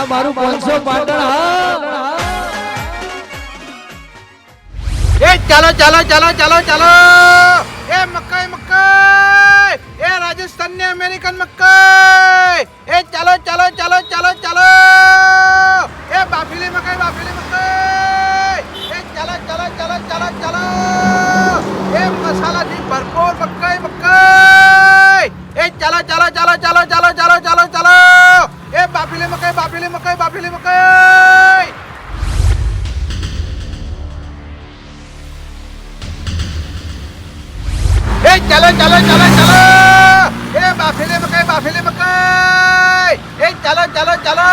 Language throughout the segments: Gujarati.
આ મારું પાંચસો પાટણ હા એ ચાલો ચાલો ચાલો ચાલો ચાલો એ મકાઈ મકાઈ એ રાજસ્થાનની અમેરિકન મકાઈ એ ચાલો ચાલો ચાલો ચાલો ચાલો એ બાફીલી મકાઈ બાફીલી મકાઈ એ ચાલો ચાલો ચાલો ચાલો ચાલો એ મસાલાથી ભરપૂર મકાઈ મકાઈ એ ચાલો ચાલો ચાલો ચાલો ચાલો ચાલો ચાલો ચાલો એ બાફીલી મકાઈ બાફીલી મકાઈ બાફીલી મકાઈ! એ ચાલો ચાલો ચાલો ચાલો! એ બાફેલી મકાઈ બાફેલી મકાઈ! એ ચાલો ચાલો ચાલો!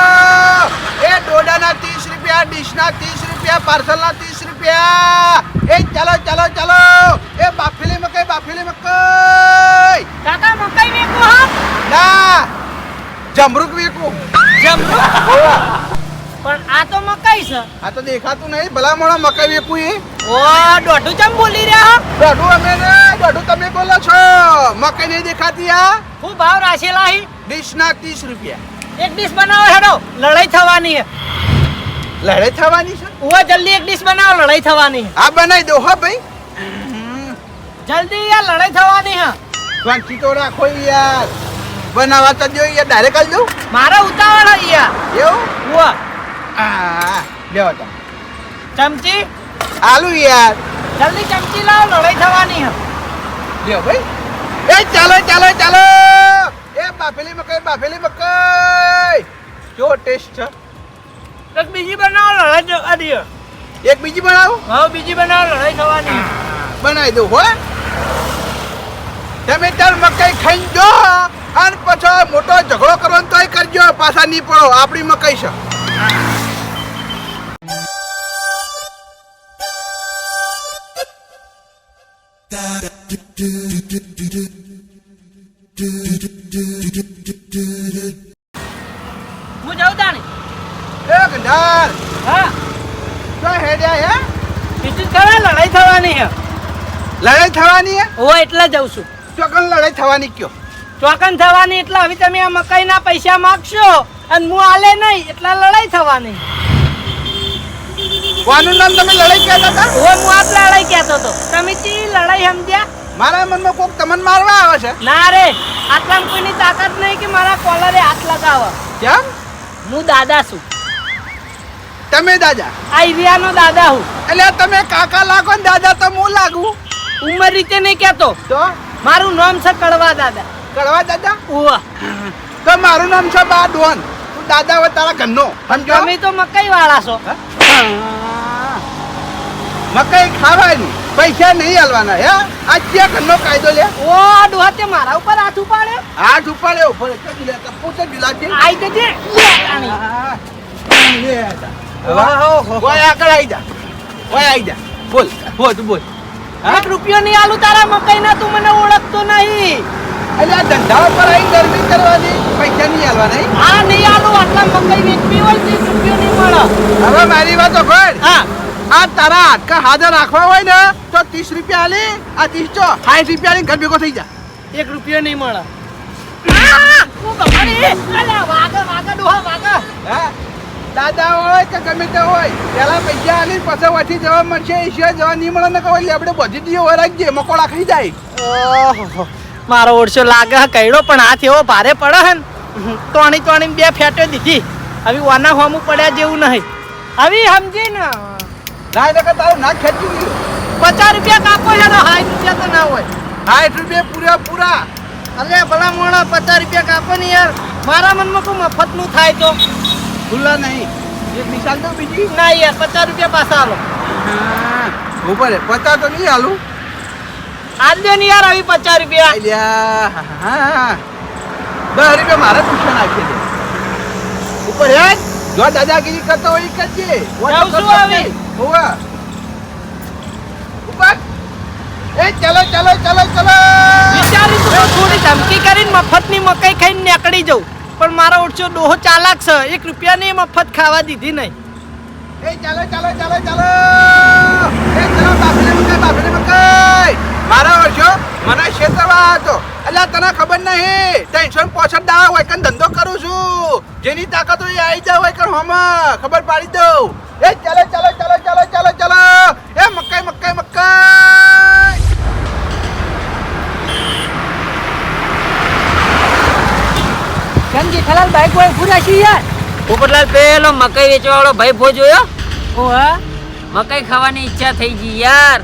એ ડોડાના ત્રીસ રૂપિયા ડીશના ત્રીસ રૂપિયા પાર્સલના ત્રીસ રૂપિયા! એ ચાલો ચાલો ચાલો! એ બાફેલી મકાઈ બાફેલી મકાઈ! કાકા મકાઈ વેચો હા! ના! જમરૂક વેકું જમરૂક. પણ આ તો મકાઈ છે. આ તો દેખાતું નહીં. ભલા મોણા મકાઈ વેકું એ. ઓ દોઢું ચમ બોલી રહ્યા દોઢું અમે ને દોઢું તમે બોલો છો. મકાઈ નહીં દેખાતી આ હું ભાવ રાખેલા હી ડીશના ત્રીસ રૂપિયા. એક ડીશ બનાવો હેડો. લડાઈ થવાની હે લડાઈ થવાની છે? ઓ જલ્દી એક ડીશ બનાવો લડાઈ થવાની હે આ બનાવી દો હો ભાઈ. જલ્દી યાર લડાઈ થવાની હે વાંચી તો રાખો યાર. બનાવવા તો જો યાર ડાયરેક્ટ કરી દઉં? મારા ઉતાવળ યાર એવું? હુઆ આ લેવો તો ચમચી? આલુ યાર. જલ્દી ચમચી લાવ લડાઈ થવાની હે. લ્યો ભાઈ. એ ચાલો ચાલો ચાલો. એ બાફેલી મકાઈ બાફેલી મકાઈ. જો ટેસ્ટ છે? એક બીજી બનાવો લડાઈ થવાની એક બીજી બનાવો? હા બીજી બનાવો લડાઈ થવાની બનાવી દઉં હો. તમે તાર મકાઈ ખાઈ જો. અને પાછો મોટો ઝઘડો કરવાનો તોય કરજો પાછા નહીં પડો આપણી મકાઈ છે? હું જાઉં તાણી? એ ગંધાર! હા. તો હેડ્યા હે? બીજું ખરા લડાઈ થવાની હે લડાઈ થવાની હે? ઓ એટલે જાઉં છું. ચોકન લડાઈ થવાની કયો? ચોકન થવાની એટલે હવે તમે આ મકાઈના પૈસા માગશો અને હું આલે નહીં એટલે લડાઈ થવાની. કોનું નામ તમે લડાઈ કહેતા હતા? ઓ હું આપ લડાઈ કહેતો હતો. તમે ચી લડાઈ સમજ્યા? મારા મનમાં કોક તમને મારવા આવે છે? ના રે આટલામાં કોઈની તાકાત નહીં કે મારા કોલરે હાથ લગાવે કેમ? હું દાદા છું. તમે દાદા? આ એરિયાનો દાદા હું. એટલે તમે કાકા લાગો ને દાદા તો હું લાગુ. ઉંમર રીતે નહીં કહેતો. તો? મારું નામ છે કડવા દાદા. કડવા દાદા? ઉવા. તો મારું નામ છે બા ડોન તું દાદા હોય તારા ઘરનો. સમજો? તમે તો મકાઈ વાળા છો. મકાઈ ખાવાની. પૈસા નહીં હાલવાના હે? આ ક્યાં ઘરનો કાયદો લે? ઓ ડોહા તે મારા ઉપર હાથ ઉપાડ્યો. હાથ ઉપાડે ઉપર ચડી લે પોતે દિલાતી આઈ જજે. કોઈ આગળ આવી જા. કોઈ આવી જા. બોલ બોલ તું બોલ એક રૂપિયો નહીં આલુ તારા મકાઈના તું મને ઓળખતો નહીં. એટલે આ ધંધા પર આવી ગરમી કરવાની પૈસા નહીં હાલવા નહીં નહીં આલું આટલા મકાઈ વેચવી હોય તો એક નહીં મળે. હવે મારી વાત સાંભળ. હા. આ તારા હાડકા હાજર રાખવા હોય ને તો ત્રીસ રૂપિયા આલી આ ત્રીસ ચો સાઠ રૂપિયા આલી ઘર ભેગો થઈ જા. એક રૂપિયો નહીં મળે. દાદા હોય કે ગમે તે હોય પેલા પૈસા આલી પછી વધી જવા મળશે એ સિવાય જવા નહીં મળે ને કહો આપણે બધી હોય રાખજે મકોડા ખાઈ જાય. ઓહો, મારો ઓળશો લાગે કઈડો પણ હાથ એવો ભારે પડે હે ને. તોણી તોણી બે ફેટો દીધી. હવે વાના હોમું પડ્યા જેવું નહીં. હવે સમજી ને. ના એટલે તારું ના ખેંચી પચાસ રૂપિયા કાપો છે તો સાઠ રૂપિયા તો ના હોય. સાઠ રૂપિયા પૂરા પૂરા. અલે ભલા મોણા પચાસ રૂપિયા કાપો ને યાર. મારા મનમાં કોઈ મફતનું થાય તો? ભૂલા નહીં. એક નિશાન તો બીજી. ના યાર પચાસ રૂપિયા પાછા આલો. ઉપર પચાસ તો નહીં હાલું આજ દે ને યાર આવી પચાસ રૂપિયા. અલ્યા હા. દસ રૂપિયા મારે ટ્યુશન નાખી દે. ઉપર હે? જો દાદાગીરી કરતો હોય કરજે. જાઉં છું હવે. હોવે. ઉપર. એ ચલો ચલો ચલો ચલો. વિચારી તો થોડી ધમકી કરીને મફતની મકાઈ ખાઈને નીકળી જઉં. પણ મારો ઓછો ડોહો ચાલાક છે. એક રૂપિયાની મફત ખાવા દીધી નહીં. એ ચાલો ચાલો ચાલો ચાલો. એ ચાલો બાફેલી મકાઈ બાફેલી મકાઈ. મારા વર્ષો મને ક્ષેત્રમાં હતો. એટલે તને ખબર નહીં ટેન્શન પોછડ પોસઠ હોય કન ધંધો કરું છું. જેની તાકાત હોય એ આવી જાય હોય કે હોમાં. ખબર પાડી દઉં. એ ચાલો ચાલો ચાલો ચાલો ચાલો ચાલો. એ મકાઈ મકાઈ મકાઈ. કેમ જેઠાલાલ બાઈક હોય પૂરા છે યાર. પોપટલાલ પેલો મકાઈ વેચવાવાળો ભાઈ ભો જોયો ઓહા. મકાઈ ખાવાની ઈચ્છા થઈ ગઈ યાર.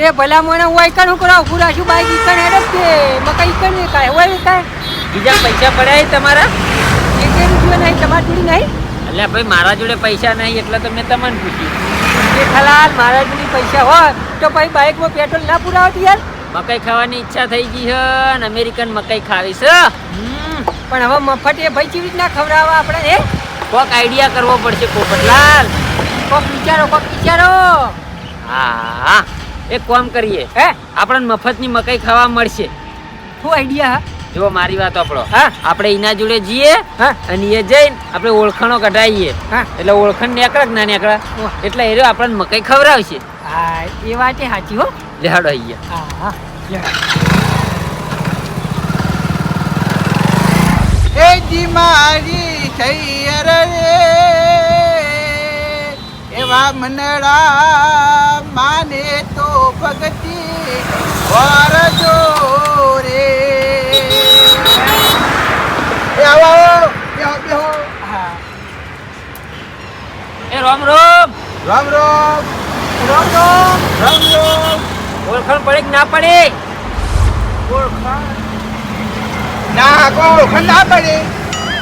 તે ભલા મને હોય કણ કરાવ પૂરા શું બાઈક ઈકણ હેડે કે મકાઈ ઈકણ ને કાય હોય કાય બીજા પૈસા પડ્યા તમારા? એક રૂપિયો નહીં તમાર જોડી નહીં. એટલે ભાઈ મારા જોડે પૈસા નહીં એટલે તો મેં તમને પૂછ્યું. ખલાલ મારા જોડે પૈસા હોય તો ભાઈ બાઈકમાં પેટ્રોલ ના પુરાવતી યાર મકાઈ ખાવાની ઈચ્છા થઈ ગઈ છે અને અમેરિકન મકાઈ ખાવી છે. પણ હવે મફત એ ભાઈ ચીવી રીતના ખવડાવવા આપણે હે કોક આઈડિયા કરવો પડશે પોપટલાલ કોક વિચારો કોક વિચારો. હા હા. એક કામ કરીએ. હે? આપણને મફતની મકાઈ ખાવા મળશે. શું આઈડિયા જો મારી વાત આપણો. હા. આપણે એના જોડે જઈએ હા. અને એ જઈને આપણે ઓળખાણો કઢાવીએ હા. એટલે ઓળખાણ નીકળે કે ના નીકળે. એટલે એ આપણને મકાઈ ખવડાવશે. હા એ વાત એ સાચી હો. લેહાડો અહીંયા હા હા. એ જી મારી થઈ રે. એવા મનડા માને તો ભગતિ વરજો રે એ આવો આવો. બેહો બેહો. હા. એ રોમ રોમ. રામ રામ. રોમ રોમ. રામ રામ. ઓળખાણ પડે કે ના પડે? ના કોઈ ઓળખાણ ના પડે.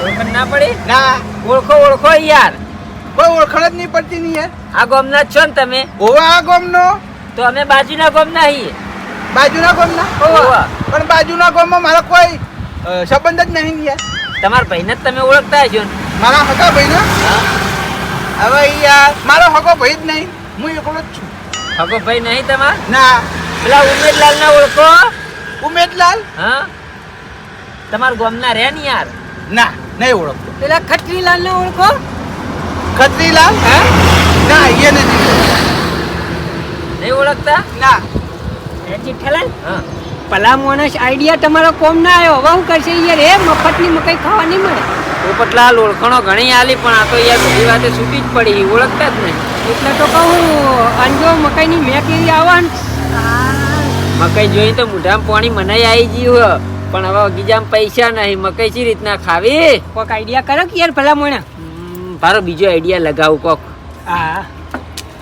ઓળખાણ ના પડે? ના. ઓળખો ઓળખો યાર. કોઈ ઓળખાણ જ નહીં પડતી નહીં યાર. આ ગામના જ છો ને તમે? ઓવા આ ગામનો? તો અમે બાજુના ગામના છીએ. બાજુના ગામના? ઓવા. પણ બાજુના ગામમાં મારો કોઈ સંબંધ જ નહીં યાર. તમારા ભાઈને જ તમે ઓળખતા હશો ને? મારા હગા ભાઈને? હવે યાર મારો હકો ભાઈ જ નહીં. હું એકલો જ છું. હકો ભાઈ નહીં તમાર? ના. પેલા ઉમેદલાલ ના ઓળખો. ઉમેદલાલ? હા. તમારા ગામના રહે ને યાર? ના નહીં ઓળખતો. પેલા ખટરીલાલ ને ઓળખો. ખત્રીલાલ? હા? ના એ નથી નહીં ઓળખતા? ના. એ જેઠાલાલ હા. ભલા માણસ આઈડિયા તમારો કોમ ના આવ્યો. હવે હું કરશે? યાર એ મફતની મકાઈ ખાવા નહીં મળે. પોપટલાલ ઓળખણો ઘણી આલી પણ આ તો યાર બધી વાતે છૂટી જ પડી. ઓળખતા જ નહીં. એટલે તો કહું અંજો મકાઈની મેં કેવી આવવા મકાઈ જોઈ તો મોઢામાં પાણી મનાઈ આવી ગયું પણ હવે ગીજામાં પૈસા નહીં. મકાઈ ચી રીતના ખાવી? કોઈક આઈડિયા કરો કે યાર ભલા માણસ હમ, તારો બીજો આઈડિયા લગાવું કોક. હા.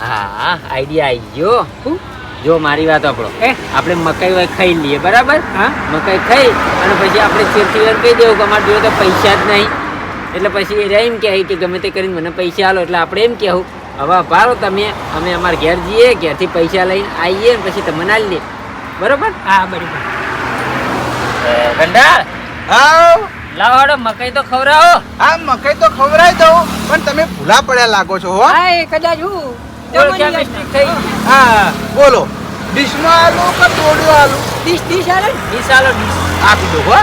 હા આઈડિયા આવી ગયો. જો મારી વાત આપણો. એ? આપણે મકાઈ વાય ખાઈ લઈએ બરાબર? હા. મકાઈ ખાઈ અને પછી આપણે ચેરથી વાર કહી દેવું કે અમારે જોડે તો પૈસા જ નહીં. એટલે પછી એ એમ કહે કે ગમે તે કરીને મને પૈસા આલો. એટલે આપણે એમ કહેવું હવે ભારો તમે અમે અમારા ઘેર જઈએ ઘેરથી પૈસા લઈને આવીએ ને પછી તમને આલી લઈએ બરાબર? હા બરાબર. ગંડા હાવ લાવો મકઈ મકાઈ તો ખવડાવો. આ મકાઈ તો ખવડાવી દઉં પણ તમે ભૂલા પડ્યા લાગો છો હો. હા એ કદાચ હું હા બોલો. ડીશમાં આલુ કે તોડ્યો આલુ? ડીશ ડીશ આલે ને? ડીશ આલો ડીશ. આપી દો હો.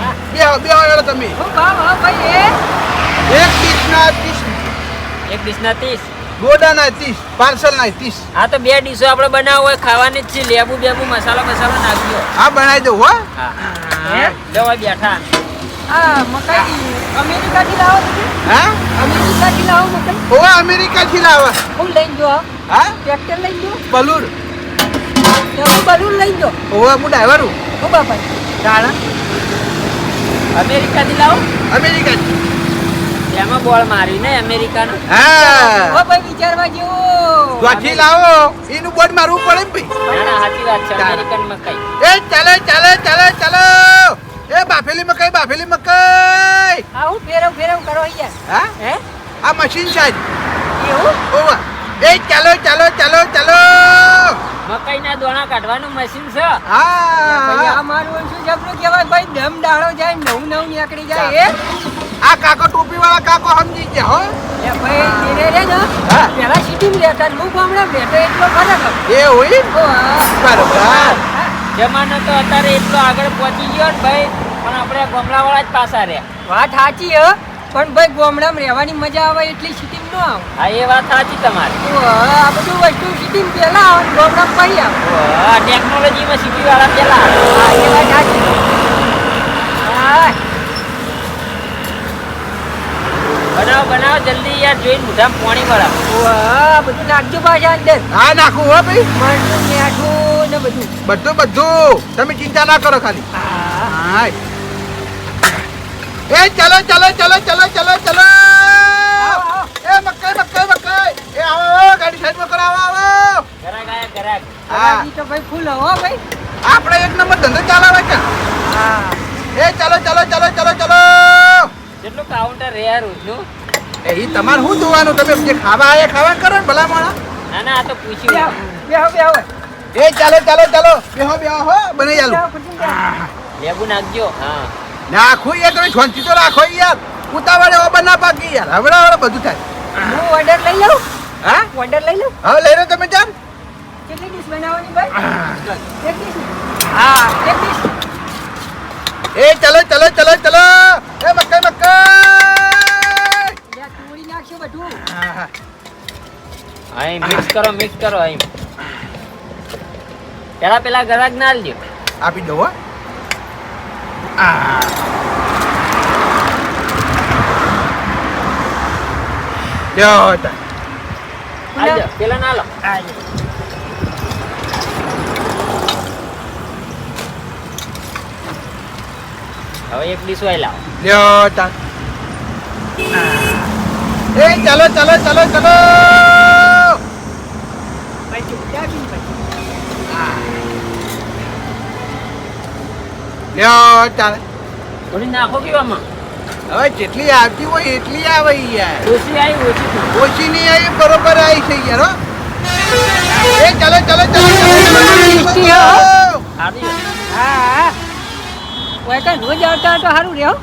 હા બે બે વાળો તમે. હું ભાવ હા ભાઈ એ. એક ડીશના ત્રીસ. એક ડીશના ત્રીસ. ગોડાના ત્રીસ પાર્સલના ત્રીસ. આ તો બે ડીશો આપણે બનાવવો હોય ખાવાની જ છે. લેબુ બેબુ મસાલો મસાલો નાખ્યો. આ બનાવી દઉં હો. હા. હે? લેવા બેઠા. આ મકાઈ અમેરિકાથી લાવો હા? લઈ જો હા. ટ્રેક્ટર લઈને જો બલૂર. બલૂન લઈને જો ઓવા હું ડ્રાઈવર હું? હું બાપા. તાણા અમેરિકાથી લાવો. અમેરિકાથી. એમાં બોલ મારી ને અમેરિકાનો. હા. હો ભાઈ વિચારવા જેવો. ત્યાંથી લાવો. એનું બોર્ડ મારવું પડે ને ભાઈ. ના ના સાચી વાત છે અમેરિકન મકાઈ. એ ચાલો ચાલો ચાલો ચાલો. એ બાફેલી મકાઈ બાફેલી મકાઈ. આ હું ફેરવ ફેરવ કરો અહીંયા. હા? હે? આ મશીન છે જ. એવું? ઓવા એ ચાલો ચાલો ચાલો ચાલો. મકાઈના દોણા કાઢવાનું મશીન છે? હા. આ મારું શું જબરું કહેવાય? ભાઈ દમ ડાળો જાય નવું નવું નીકળી જાય એ આ કાકો ટોપી વાળા કાકો સમજી ગયા હો. એ ભાઈ ધીરે રે ને હા. પેલા સીટી લેતા હું ગામડા બેઠો એટલો ફરક એ હોય બરાબર. જમાનો તો અત્યારે એટલો આગળ પહોંચી ગયો ને ભાઈ પણ આપણે ગામડાવાળા જ પાછા રહ્યા. વાત સાચી હ પણ ભાઈ ગામડામાં રહેવાની મજા આવે એટલી સિટીમ ન આવે. હા એ વાત સાચી તમારી. આ બધું વસ્તુ સિટીમ પહેલા આવે ને ગામડામાં પછી આવે. ટેકનોલોજીમાં સિટી વાળા પહેલા હા એ વાત સાચી. હા. બનાવ બનાવો જલ્દી યાર જોઈને મુઠા પાણી વાળા ઓ, આ બધું નાખજો પાછા અંદર. હા નાખું હો ભાઈ. મરચું મીઠું ને બધું. બધું બધું. તમે ચિંતા ના કરો ખાલી. હા. એ ચલો ચલો ચલો ચલો ચલો ચલો. એ મકાઈ મકાઈ મકાઈ. એ આવો આવો, ગાડી સાઈડમાં કરાવો આવો ગરાક આયા ગરાક હા. તો ભાઈ ફૂલ હો ભાઈ. આપણે એક નંબર ધંધો ચાલાવે છે. હા. એ ચલો ચલો ચલો ચલો ચલો. કેટલું કાઉન્ટર રે યાર રોજનું એ ઈ તમારે શું જોવાનું? તમે જે ખાવા આયા ખાવા કરો ને ભલા માણા ના ના આ તો પૂછ્યું. બેહો બેહો. એ ચાલો ચાલો ચાલો. બેહો બેહો હો બને ચાલો. લેબુ નાખજો હા. નાખું યાર તમે છોંચી તો રાખો યાર. ઉતાવળે ઓ ના પાકી યાર. હવડા હવડા બધું થાય. હું ઓર્ડર લઈ લઉં? હા? ઓર્ડર લઈ લઉં? હવે લઈ લો તમે ચાલ કેટલી ડીશ બનાવવાની ભાઈ? એક ડીશ હા. એક ડીશ એ ચલો ચલો ચલો ચલો. એ મકાઈ મકાઈ. યા તોડી નાખશો બધું. હા, હા. અહીં મિક્સ કરો મિક્સ કરો અહીં પેલા પેલા ગરાગ ના લ્યો આપી દો હો. આ. પેલા ના લો હવે એક ડીશ વાય લાવો લ્યો તાર. એ ચાલો ચાલો ચાલો ચલો ભાઈ ચૂક્યા બી ભાઈ લ્યો ચાલે થોડી નાખો કેવામાં હવે જેટલી આવતી હોય એટલી આવે યાર ઓછી આવી ઓછી ઓછી નહીં આવી બરોબર આવી છે યાર હો. એ ચાલો ચાલો ચાલો હો. ઓય કાંઈ રોજ આવતા તો સારું રહ્યો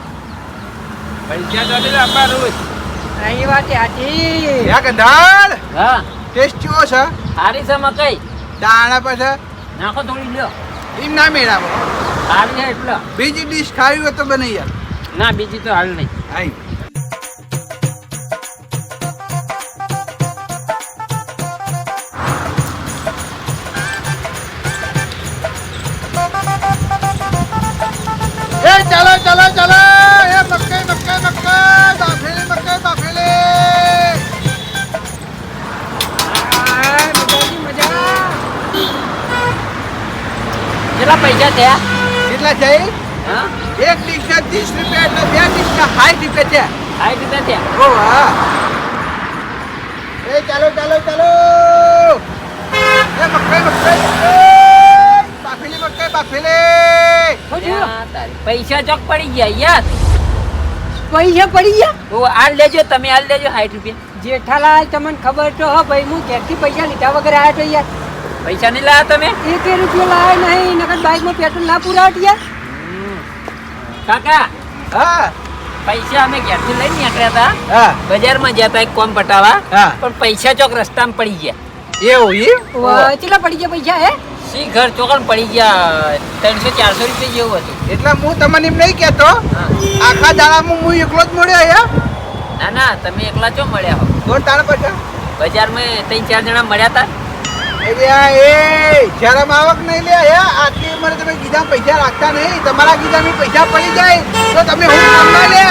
પૈસા તો દે આપા રોજ હા એ વાત સાચી યા ગંધાડ હા ટેસ્ટ કેવો છે સારી છે મકઈ દાણા પછી નાખો થોડી લ્યો એમ ના મેળાવો બીજી ડીશ ખાવી હોય તો બને યાર ના બીજી તો હાલ નહીં. રૂપિયા છે? સાઠ રૂપિયા થયા ઓ હા. એ ચાલો ચાલો ચાલો. એ મકાઈ મકાઈ મકાઈ બાફેલી મકાઈ બાફેલી. શું થયું? ત્યાં તારી. પૈસા ચોક પડી ગયા યાર. પૈસા પડી ગયા? ઓ આ લેજો તમે આ લેજો સાઠ રૂપિયા. જેઠાલાલ તમને ખબર તો હો ભાઈ હું ક્યાંથી પૈસા લીધા વગર આવ્યા તો યાર. પૈસા નહીં લાયા તમે? એક રૂપિયો લાવે નહીં નકર બાઇકમાં પેટ્રોલ ના પુરાવટ યાર. કાકા. હા. પૈસા અમે ઘેરથી લઈને નીકળ્યા હતા બજારમાં ગયા હતા એક કોમ પટાવા. હા. પણ પૈસા ચોક રસ્તામાં પડી ગયા. એવું વાહ, કેટલા પડી ગયા પૈસા હે? સી ઘર ચોકન પડી ગયા ત્રણસો ચારસો રૂપિયા જેવું હતું. એટલે હું તમને એમ નહીં કહેતો. હા. આખા દાડામાં હું એકલો જ મળ્યો અહીંયા ના ના તમે એકલા ચો મળ્યા હો. તો તાણ પછી બજારમાં ત્રણ ચાર જણા મળ્યા હતા એ શરમ આવક નહીં લે હે આટલી ઉંમરે તમે ગીધા પૈસા રાખતા નહીં. તમારા ગીધામાં પૈસા પડી જાય તો તમે હું લે?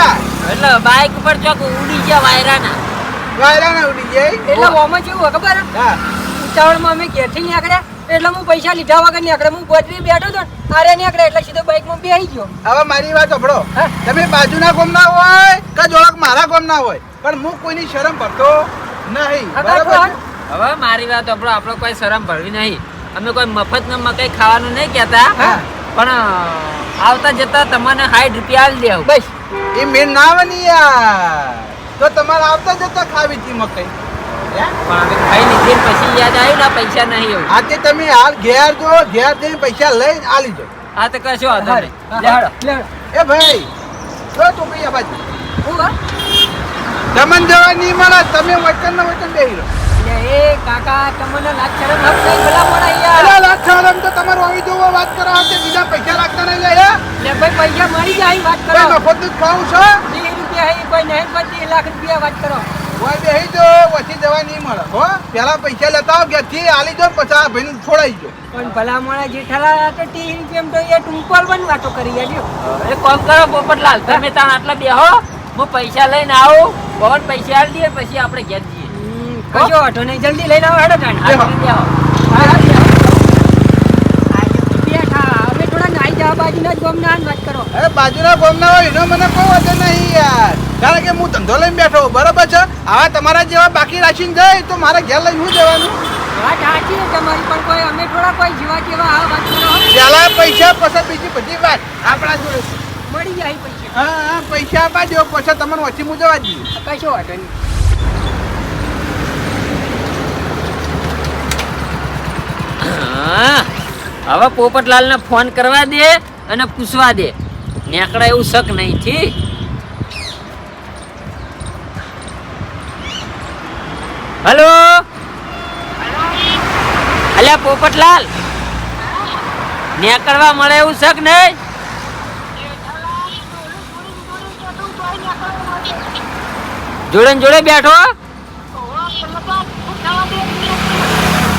એટલે બાઇક ઉપર ચોક ઉડી ગયા વાયરાના. વાયરા ના ઉડી જાય? એટલે ઓમાં કેવું ખબર? ઉતાવળમાં અમે ઘેરથી નીકળ્યા એટલે હું પૈસા લીધા વગર નીકળે હું ગોતરી બેઠો ને આરે નીકળ્યા એટલે સીધો બાઇકમાં બેસી ગયો. હવે મારી વાત સાંભળો. તમે બાજુના ગોમના હોય કે જોડક મારા ગોમના હોય? પણ હું કોઈની શરમ ભરતો નહીં. બરાબર? હવે મારી વાત આપણો આપણો કોઈ શરમ ભરવી નહીં. અમે કોઈ મફત ન મકઈ ખાવાનું નહીં કહેતા. પણ આવતા જતા તમને સાઠ રૂપિયા આવી દેવું. બસ એ મેં ના આવે તો તમારે આવતા જતા ખાવી હતી મકાઈ. પણ ખાઈ લીધી પછી યાદ આવ્યું ના પૈસા નહીં એવું. આજે તમે હાલ ઘેર જો ઘેર જઈને પૈસા લઈને આલી જો આ તો કશો વાંધો નહીં. એ ભાઈ જો તું ભાઈ આ બાજુ. તમને જવા નહીં મળે તમે વચન ને વચન બેહી રહો લે, એ કાકા તમને લાજ શરમ ભલા મોડા અહીંયા. સારમ તો તમારું આવી જોવો વાત કરો હાથે બીજા પૈસા લાગતા નહીં લે હે? લે ભાઈ પૈસા મળી જાય વાત કરો. મફત જ ખાવું છો? વીસ રૂપિયા નહીં કોઈ નહીં પચીસ લાખ રૂપિયા વાત કરો. ઓય બેહી જો વચ્ચે જવા નહીં મળે હો? પેલા પૈસા લેતા આવો ઘેરથી આલી જો પચાસ ભાઈ છોડાઈ જો. પણ ભલા મોણા જેઠાલા તો ટી રૂપિયા તો એ ટુંપલ પણ વાતો કરી આલ્યો એ કોમ કરો પોપટલાલ તમે તાણ આટલા બેહો હું. પૈસા લઈને આવું પવન પૈસા આલી દે પછી આપણે ઘેર જઈએ. કશો વાંધો નહીં. જલ્દી લઈને આવો હેડો. હા, હા, હા, બેઠા. અમે થોડા નાઈ જવા બાજુના જ ગામના વાત કરો. અરે બાજુના ગામના હોય એનો મને કોઈ વાંધો નહીં યાર. કારણ કે હું ધંધો લઈને બેઠો બરાબર છે? હવે તમારા જેવા બાકી રાખીને જાય તો મારે ઘેર લઈને શું જવાનું? વાત સાચી તમારી પણ કોઈ અમે થોડા કોઈ જીવા જેવા આ વાત પેલા પૈસા પછી બીજી બધી વાત. આપણા જોડે. મળી જાય પૈસા. હા હા પૈસા આપવા દો પછી તમને ઓછી હું જવા દઈએ કશો વાંધો નહીં. હા. હવે પોપટલાલને ફોન કરવા દે અને પૂછવા દે. નેકડા એવું શક નહીં થી હલો? અલ્યા, પોપટલાલ? નેકળવા મળે એવું શક નહીં? જોડે જોડે બેઠો?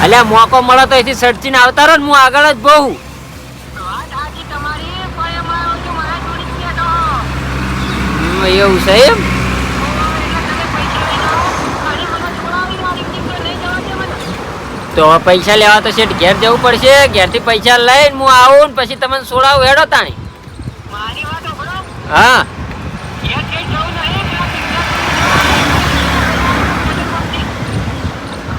અલ્યા મોકો મળે તો એથી સડચીને આવતા રહો ને હું આગળ જ બહુ. એવું છે એમ? તો પૈસા લેવા તો શેઠ ઘેર જવું પડશે. ઘેરથી પૈસા લઈને હું આવું ને પછી તમને સોડાવું હેડો તાણી. હા.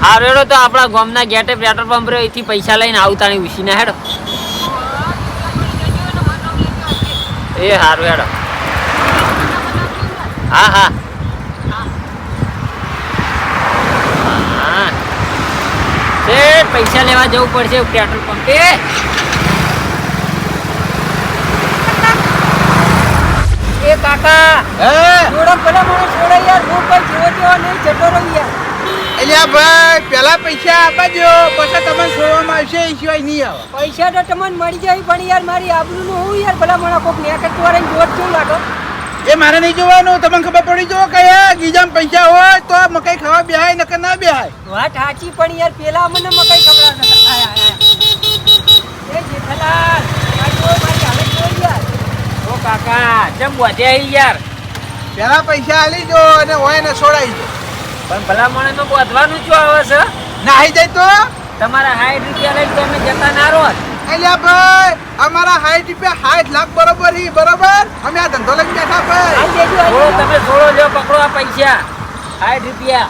આ રેડો તો આપણા ગામના ગેટે પેટ્રોલ પંપ રહ્યો એથી પૈસા લઈને આવું તાણી ઉસીને હેડો. એ હારું હેડો. હા હા. પૈસા લેવા જવું પડશે પેટ્રોલ પંપે. એ! કાકા હે? જોડો પેલા મને છોડો યાર હું કોઈ જેવો તેવો નહીં જતો રહું યાર. અલ્યા ભાઈ પેલા પૈસા આપવા દો પછી તમને છોડવામાં આવશે એ સિવાય નહીં આવે. પૈસા તો તમને મળી જાય પણ યાર મારી આબરૂનું હું યાર ભલા મને કોક નેકટ વાળાને જોર કેવું લાગો? એ મારે નહીં જોવાનું તમને ખબર પડી જો કે ગીજામ પૈસા હોય તો મકાઈ ખાવા બેહાય નકર ના બેહાય. વાત સાચી પણ યાર પેલા મને મકાઈ આય, આય. એ જેઠાલાલ મારી હાલત જોઈ યાર. ઓ કાકા ચમ વધે યાર? પેલા પૈસા આલી દો અને હોય ને છોડાઈ દો. પણ ભલા માણસમાં વધવાનું શું આવે છે? નાહી જાય તો? તમારા સાઠ રૂપિયા લઈ તમે જતા ના રહો. અલ્યા ભાઈ અમારા હાઈટ રૂપિયા હાઈટ લાખ બરોબર હી બરોબર? અમે આ ધંધો લઈને બેઠા ભાઈ. તમે થોડો લ્યો પકડો આ પૈસા. સાઠ રૂપિયા.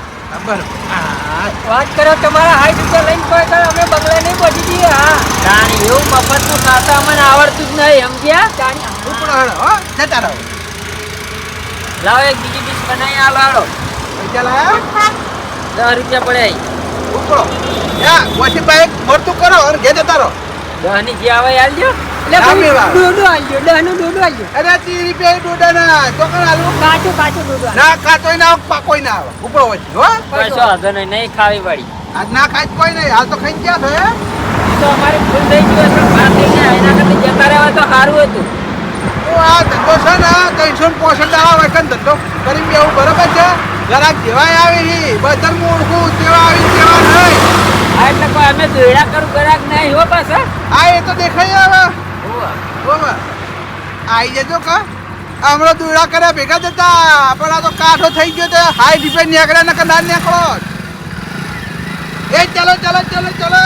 વાત કરો તમારા હાઈટ રૂપિયા લઈને કોઈ કર અમે બંગલા નહીં પહોંચી દઈએ હા. તાણી એવું મફતનું ખાતા મને આવડતું જ નહીં સમજ્યા? તાણી ઉપડો હેડો હો જતા રહો. લાવો એક બીજી ડીશ બનાવી આ હાલો. પૈસા લાયા? દસ રૂપિયા પડે ઉપડો યા પછી મળતું કરો અને ઘેર જતા રહો. દસની જે આવે આલજો. એટલે ના ભાઈ મેવા. દોડો આલજો દહનું દોડો આલજો. અરે ત્રીસ રૂપિયા ડોડા ના. ચોકડ આલું. કાચો કાચો દોડો ના કાચોય ના પાકોય ના આવે. ઉપડો વચ્ચે હો. કશો વાંધો નહીં નહીં ખાવી પડી આજ ના ખાય કોઈ નહીં. હાલ તો ખાઈ ગયા છે તો અમારે ભૂલ થઈ ગયું હશે. બહાર થઈને એના કરતા જતા રહેવા તો સારું હતું. તો આ ધંધો છે ને ત્રણસો ને પોસઠ કન ધંધો. કરી બરાબર છે? જરાક જેવાય આવી હી. બધાને હું ઓળખું તેવા આવી તેવા નહીં. આ એટલે કોઈ અમે દોયડા કરું ગરાક નહીં હો પાછા. આ એ તો દેખાય આવે. ઓવા આવી જજો કા. હમણાં દોડા કર્યા ભેગા જતા. પણ આ તો કાઠો થઈ ગયો તો હાઈ ડિપેન્ડ નીકળ્યા ને ના નીકળો. એ ચાલો ચાલો ચાલો ચાલો.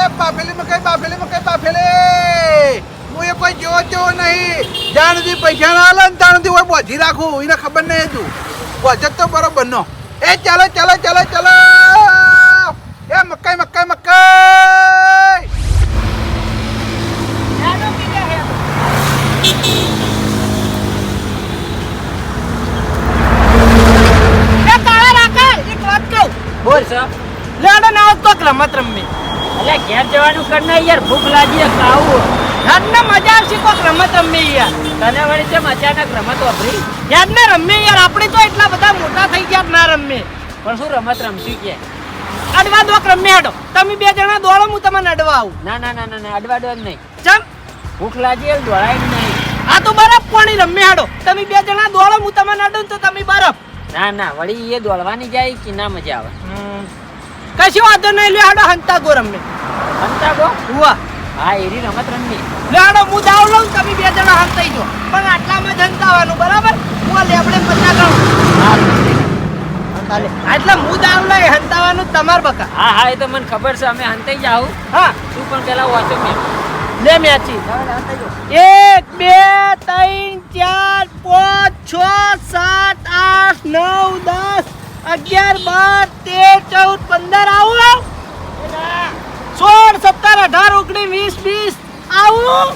એ બાફેલી મકાઈ બાફેલી મકાઈ બાફેલી. હું એ કોઈ જોવો જેવો નહીં. જ્યાં સુધી પૈસા ના આલે ને ત્યાં સુધી હું બોધી રાખું. એને ખબર નહીં હતું બચત તો બરોબર નો. એ ચાલો ચાલો ચાલો ચાલો. એ મકાઈ મકાઈ મકાઈ. એ કાળા રાખે એક વાત કહું. બોલ સર. લેડો ના આવતો રમત રમવી. એટલે ઘેર જવાનું કર ને યાર ભૂખ લાગી છે, ખાવું. યાદને મજા આવશે કોક રમત રમવી યાર. તને વળી છે અચાનક રમત વાપરી? યાદને રમવી યાર આપણે તો એટલા બધા મોટા થઈ ગયા ના રમે પણ શું રમત રમતી કે? અડવા દોક રમે હાડો. તમે બે જણા દોડો હું તમને અડવા આવું. ના ના ના ના ના અડવાડો જ નહીં. ચમ? ભૂખ લાગી એમ દોડાય જ નહીં. આ તો બરફ પાણી રમે હાડો. તમે બે જણા દોડો હું તમને અડું તો તમે બરફ. ના ના વળી એ દોડવાની જાય કે ના મજા આવે? કશું વાંધો નહીં લે હાડો હંતા ગો રમે હંતા ગો હુઆ. હા એરી રમત રમવી. લાડો હાડો હું દાવ લઉં તમે બે જણા હંતાઈ જો પણ આટલામાં જ હંતાવાનું બરાબર? હું આપણે લેબડે પચાસ ગણું. એટલે હું. દાવ લઈ હંતાવાનું તમાર બકા. હા હા એ તો મને ખબર છે અમે હંતાઈ જાવ હા. તું પણ પેલા વાંચો મેં. લે મેચી. એક બે ત્રણ ચાર પાંચ છ સાત આઠ નવ દસ અગિયાર બાર તેર ચૌદ પંદર આવું સોળ સત્તર અઢાર ઓગણીસ વીસ વીસ. આવું.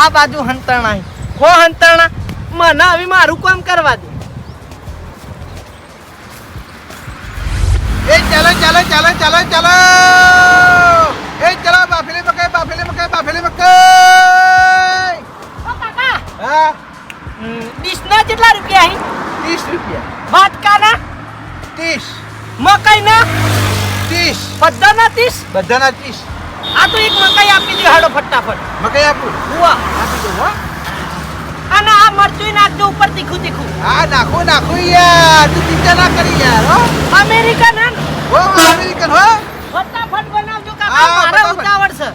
આ બાજુ હંતરણા કો હંતરણા મને હવે મારું કામ કરવા દે. એ ચાલો ચાલો ચાલો ચાલો ચાલો. એ ચાલો બાફેલી મકાઈ બાફેલી મકાઈ બાફેલી મકાઈ કાકા. હા. ડીશના કેટલા રૂપિયા અહીં ત્રીસ રૂપિયા. વાટકાના? ત્રીસ. મકાઈના ત્રીસ. બધાના ત્રીસ? બધાના ત્રીસ. આ તો એક મકાઈ આપી દે હાડો ફટાફટ. મકાઈ આપું? ઉવા. આપી દઉં હા. અને આ મરચું નાખજો ઉપર તીખું તીખું હા નાખો નાખો યાર. તું ચિંતા ના કરી યાર હો. અમેરિકન હન હો અમેરિકન હો. ફટાફટ બનાવજો કાકા મારા ઉતાવળ છે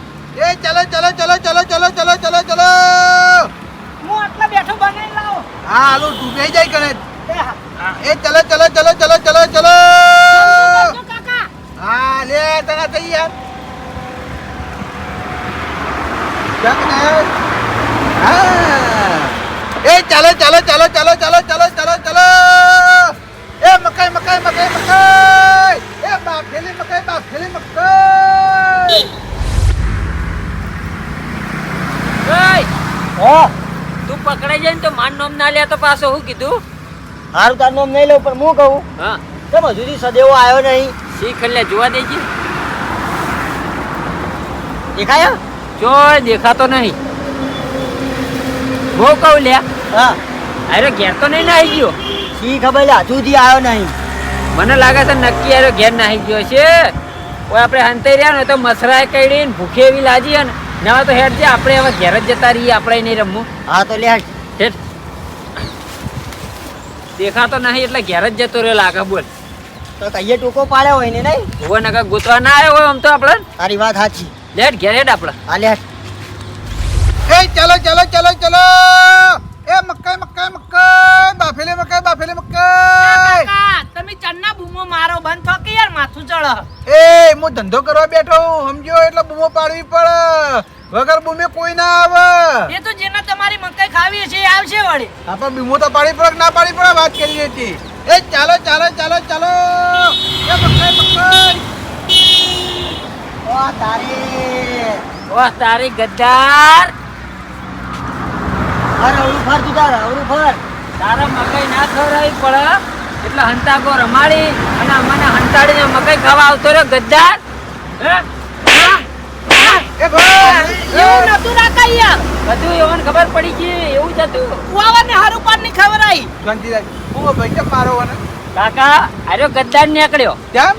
એ ચલો ચલો ચલો ચલો ચલો ચલો ચલો ચલો. હું આટલા બેઠો બનાવી લાવો. હા હાલો ડૂબે જાય એ હા. એ ચલો ચલો ચલો ચલો ચલો ચલો. હા લે તને થઈ યાર એ ચાલો ચાલો ચાલો ચાલો ચાલો ચાલો ચાલો ચાલો. એ મકાઈ મકાઈ મકાઈ મકાઈ. એ બાફેલી મકાઈ બાફેલી મકાઈ. હો. તું પકડાઈ જાય ને તો માન નોમ ના લે તો પાછો શું કીધું? હારું તાર નામ નહીં લઉં પણ હું કહું હા. કેમ હજુ સુધી સદેવો આવ્યો નહીં. શીખ એટલે જોવા દેજે. દેખાયો? જો દેખાતો નહીં. બહુ કહું લ્યા હા. અરે ઘેર તો નહીં નાહી ગયો? શી ખબર લે હજુ સુધી આવ્યો નહીં. મને લાગે છે નક્કી અરે ઘેર નાહી ગયો છે. ઓય આપણે હંતાઈ રહ્યા ને તો મસરાય કઈડી ને ભૂખે એવી લાજી ને ના તો હેઠ જે આપણે હવે ઘેર જ જતા રહીએ આપણે નહીં રમવું. હા તો લે હેડ. દેખાતો નહીં એટલે ઘેર જ જતો રહ્યો લાગે બોલ. તો તઈએ ટૂંકો પાડ્યો હોય ને નહીં? હવે નકા ગોતવા ના આવ્યો હોય આમ તો આપણે. તારી વાત સાચી. લેટ ઘેર હેડ આપણે. હા લેટ. એ ચાલો ચાલો ચાલો ચાલો. એ મકાઈ મકાઈ મકાઈ બાફેલી મકાઈ બાફેલી મકાઈ. તમે ચન્ના બૂમો મારો બંધ થો કે યાર માથું ચડ? એ હું ધંધો કરવા બેઠો હું સમજો એટલે બૂમો પાડવી પડે. વગર બૂમે કોઈ ના આવે. એ તો જેને તમારી મકાઈ ખાવી છે આવશે વળી. આપણે બૂમો તો પાડી પડે ના પાડી પડે વાત કરી હતી એ ચાલો ચાલો ચાલો ચાલો. એ મકાઈ મકાઈ. વાહ તારી. વાહ તારી ગદ્દાર. અરે અવળું ફર તું તાર ફર. તારા મકાઈ ના ખવડાવી પડે. એટલે હંતાકો રમાડી અને અમને હંતાડીને મકાઈ ખાવા આવતો રહ્યો ગદ્દાર. હે? એવું નતું રાખા બધું એવોને ખબર પડી ગઈ એવું જ હતું. કુવાવાને હારું પાડની ખબર આવી શાંતિરાજ હું ભાઈ મારો વને કાકા ગદ્દાર નીકળ્યો. કેમ?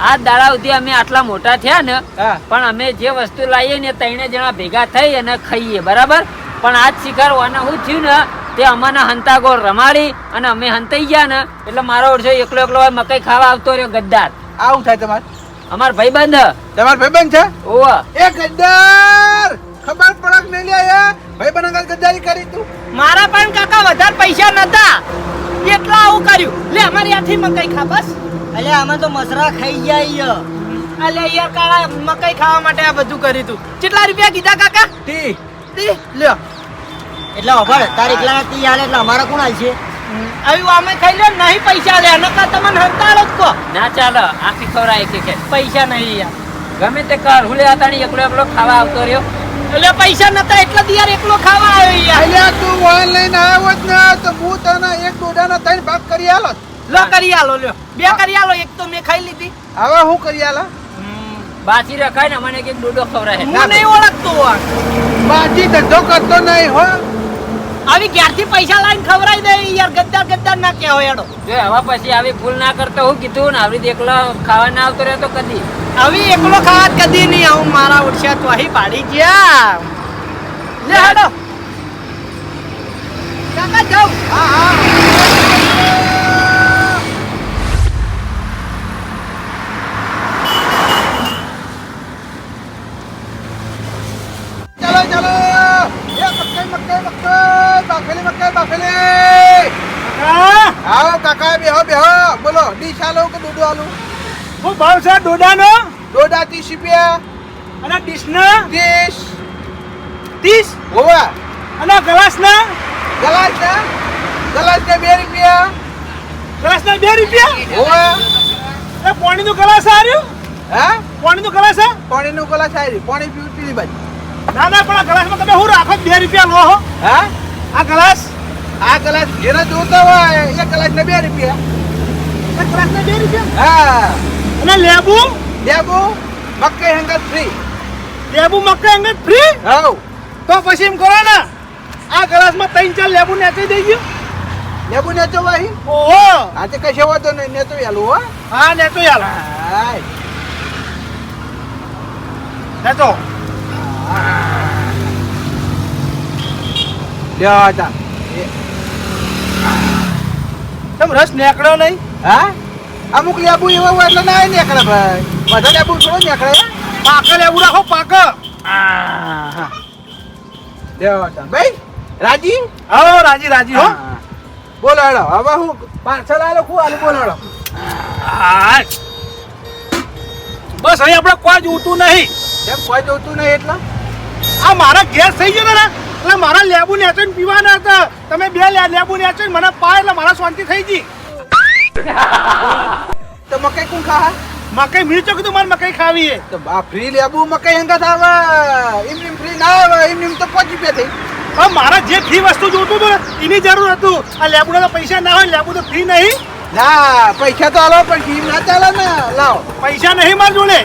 આ દાડા સુધી અમે આટલા મોટા થયા ને હા. પણ અમે જે વસ્તુ લાવીએ ને ત્રણે જણા ભેગા થઈ અને ખાઈએ બરાબર? પણ આજ શિકાર વાના શું થયું ને તે અમને હંતાગોળ રમાડી અને અમે હંતાઈ ગયા ને એટલે મારો વર્ષો એકલો એકલો મકાઈ ખાવા આવતો રહ્યો ગદ્દાર. આવું થાય તમારે? અમાર ભાઈબંધ. તમાર ભાઈબંધ છે? ઓવા. એ ગદ્દાર! ખબર પડક નહીં લે ભાઈબંધ અંગલ ગદ્દારી કરી તું. મારા પણ કાકા વધારે પૈસા નતા. એટલા આવું કર્યું? લે અમારી આથી મકાઈ ખા બસ. અલે અમે તો મસરા ખાઈ જાય અલે યાર કાળા મકાઈ ખાવા માટે આ બધું કર્યું તું. કેટલા રૂપિયા કીધા કાકા? ટી. ટી લ્યો. એટલે અભળ તારી એકલા તી હાલે એટલે અમારા કોણ હાલશે? આવી અમે ખાઈ લે નહીં પૈસા લે નકર તમને હંતાડો જ કો ના ચાલો આખી ખવરાય કે કે પૈસા નહીં યાર. ગમે તે કર એકલો એકલો ખાવા આવતો રહ્યો. એટલે પૈસા નતા એટલા દી યાર એકલો ખાવા આવ્યો યાર. અલ્યા તું વાહન લઈને આવ્યો ને તો હું તને એક દોડાના ત્રણ ભાગ કરી આલો લો કરી આલો લ્યો. બે કરી આલો એક તો મેં ખાઈ લીધી. હવે હું કરી આલા? બાસી રખાય ને મને એક ડોડો ખવડાય. હું નહીં ઓળખતો બાજી ધંધો કરતો નહીં હો. આવી ક્યારથી પૈસા લાઈને ખવરાઈ દે યાર ગદ્દાર ગદ્દાર ના કહેવો યાડો જો હવે પછી આવી ભૂલ ના કરતો હું કીધું ને આવી એકલો ખાવા ના આવતો રહ્યો તો કદી. આવી એકલો ખાવા કદી નહીં આવું મારા ઓળખ્યા તો અહીં પાડી ગયા. લે હેડો. કાકા જાઉં. હા હા ચાલો ચાલો એ મકાઈ મકાઈ મકાઈ બાફેલી મકાઈ બાફેલી હા આવો કાકા બેહો બેહો બોલો ડીશ આલો કે દૂધ આલુ? હું ભાવ છે ડોડાનો દોઢા ત્રીસ રૂપિયા અને ડીશના? ત્રીસ ત્રીસ હોવા. અને ગ્લાસના ગલાસ ના ગલાસ ને બે રૂપિયા. ગ્લાસના બે રૂપિયા? હોવા. એ પાણીનું ગ્લાસ આવ્યું હા? પાણીનું ગ્લાસ છે પાણીનું ગલાસ આવી પાણી પીવું પીલી બાજુ ના ના પણ આ ગ્લાસમાં તમે હું રાખો બે રૂપિયા લો હો. હા? આ ગ્લાસ? આ ગલાસ જેને જોતો હોય એ ગલાસ ને બે રૂપિયા. હા અને લેબુ લેબુ મકાઈ હંગત ફ્રી લેબુ મકાઈ અંગત ફ્રી હવ તો પછી એમ કરો ને આ ગ્લાસમાં ત્રણ ચાર લેબુ નાખી દેજો લેબુ ને તો ભાઈ ઓહો આજે કશે વાંધો નહીં ને તો હો હા ને તો હાય ને તો લ્યો તા તમે રસ નીકળ્યો નહીં હા? અમુક લેબુ એવા હોય એટલે ના નીકળે ભાઈ. બધા લેબુ થોડો નીકળે. પાક લેબુ રાખો પાક. ભાઈ રાજી? હો રાજી રાજી હો. હા. બોલો હેડો હવે હું પાર્સલ આલો ખુ આલો બોલો હેડો હા. બસ અહીં આપણે કોઈ જોતું નહીં. કેમ કોઈ જોતું નહીં એટલે? આ મારા ગેસ થઈ ગયો ને એટલે મારા લેબુ નેચીને પીવાના હતા. તમે બે લેબુ નેચીને મને પાય એટલે મારા શાંતિ થઈ ગઈ. તો મકાઈ કોણ ખા મકાઈ મીઠો કીધું મારે મકાઈ ખાવી હે તો આ ફ્રી લેબુ મકાઈ હંગા આવે. એમ એમ ફ્રી ના આવે એમ એમ તો પાંચ રૂપિયા થઈ. હવે મારા જે ફ્રી વસ્તુ જોતું હતું એની જરૂર હતું. આ લેબુડા તો પૈસા ના હોય લેબુ તો ફ્રી નહીં. ના પૈસા તો આલો પણ ફી ના ચાલે ને. લાવો. પૈસા નહીં માર જોડે.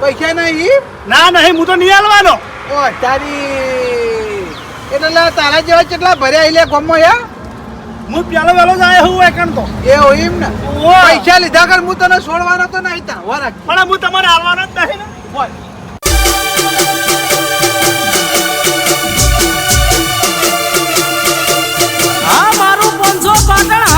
પૈસા નહીં? ના નહીં હું તો નહીં આલવાનો ઓ તારી એટલે તારા જેવા કેટલા ભર્યા એટલે ગમો યા? હું પેલો વેલો જ આવ્યો હું એકણ તો. એ હોય એમ ને? પૈસા લીધા કર હું તને છોડવાનો તો નહીં તા. વરાક પણ હું તમારે આવવાનો જ નહીં ને? બોલ. હા મારું પાંચસો પાટણ